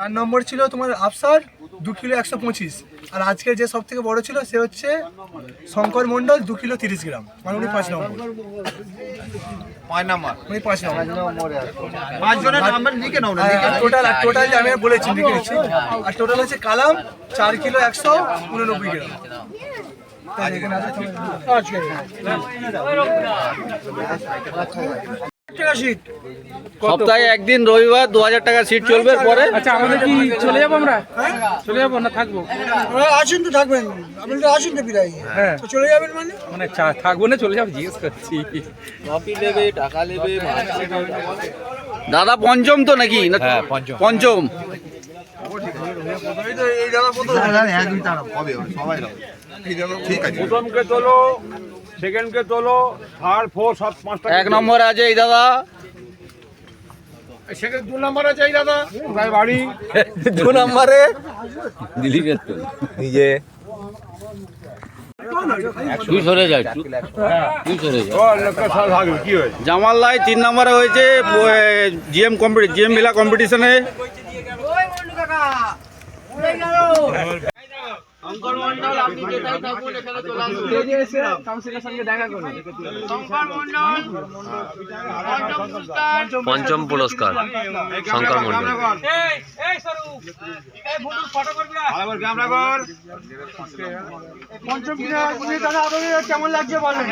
চার নম্বর ছিল তোমার আফসার দু কিলো একশো পঁচিশ। আর আজকে যে সব থেকে বড় ছিল সে হচ্ছে শঙ্কর মণ্ডল দু কিলো তিরিশ গ্রাম। মানে উনি পাঁচ নম্বর। পাঁচ নাম্বার। উনি পাঁচ নম্বর। পাঁচ জনের নাম্বার লিখে নাও না লিখে নাও। টোটাল টোটাল আমি বলেছি লিখে আর টোটাল হচ্ছে কালাম চার কিলো একশো উননব্বই গ্রাম। সপ্তাহে একদিন রবিবার দু হাজার টাকা সিট চলবে পরে। আচ্ছা আমাদের কি চলে যাব আমরা? চলে যাব না থাকব? আসুন তো থাকবেন। আপনি তো আসুন তো বিদায়। হ্যাঁ। চলে যাবেন মানে? মানে থাকব না চলে যাব জিজ্ঞেস করছি। দাদা পঞ্চম তো নাকি? না পঞ্চম। এই সবাই দাও। ঠিক আছে। সেকেন্ডকে তোলো থার্ড ফোর সাত পাঁচটা এক নম্বরে আছে এই দাদা। সেকেন্ড দু নম্বর আছে এই দাদা। কোথায় বাড়ি? দু নম্বরে? দিলীপের তো। নিজে। তুই সরে যা একটু। তুই সরে যা ও লোকটা সব থাকবে কি হয়েছে জামালদাই তিন নম্বরে হয়েছে জিএম কম্পিটি জিএম মেলা কম্পিটিশনে পঞ্চম পুরস্কার শঙ্কর মন্ডল ক্যামেরা কর। পঞ্চম কিনা উনি দাদা আপনাদের কেমন লাগছে বলেন?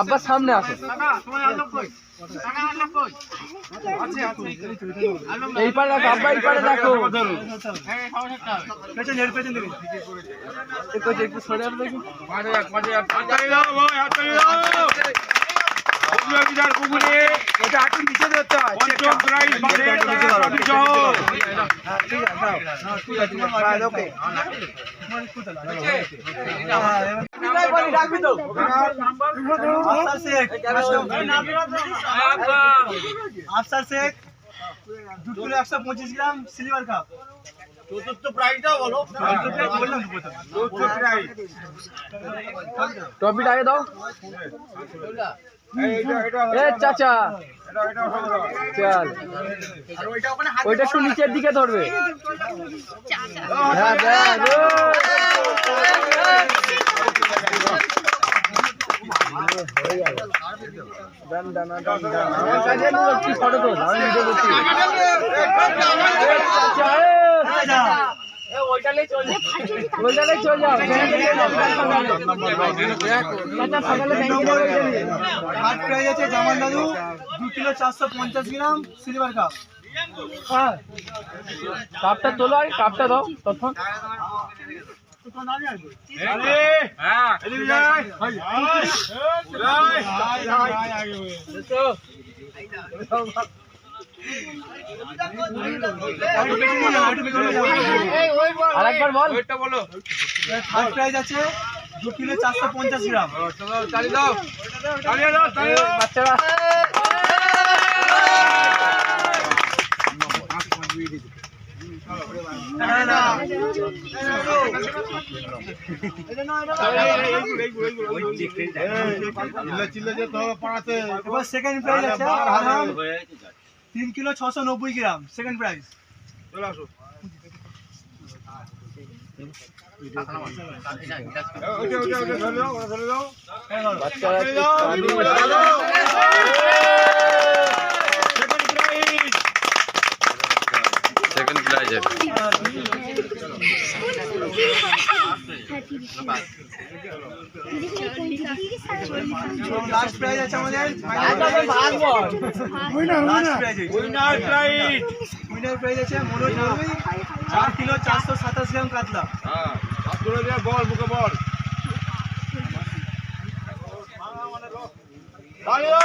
আব্বার সামনে আসো। এই পারে রাখো আব্বা এই পারে রাখো পেছন এর পেছন দিকে একটু একটু সরে আসো দেখি। হাততালি দাও ভাই হাততালি দাও। পুকুরে এটা একটু নিচে ধরতে হয়। পঞ্চম প্রাইজ মানে ট্রফি সহ। আফসার শেখ আফসার শেখ। দু কিলো একশো পঁচিশ গ্রাম সিলভার কাপ। প্রাইজ টপিটা আগে দাও। চাচা চল ওইটা একটু নিচের দিকে ধরবে হ্যাঁ দেখ থার্ড প্রাইজ আছে জামাল দাদু। দু কিলো চারশো পঞ্চাশ গ্রাম সিলভার কাপ হ্যাঁ। কাপটা তোলো আর কাপটা দাও তখন হ্যাঁ। এদিকে যাই যাই আর একবার বল। থার্ড প্রাইজ আছে দু কিলো চারশো পঞ্চাশ গ্রাম। তালি দাও দাও দাও। বাচ্চারা। এবার সেকেন্ড প্রাইজ আছে আরাম তিন কিলো ছশো নব্বই গ্রাম সেকেন্ড প্রাইজ চলে আসো। সেকেন্ড প্রাইজ লাস্ট প্রাইজ আছে আমাদের prize winner prize winner prize আছে মনোজ। চার কিলো চারশো সাতাশ গ্রাম কাতলা বল মুখে বল দাঁড়িয়ে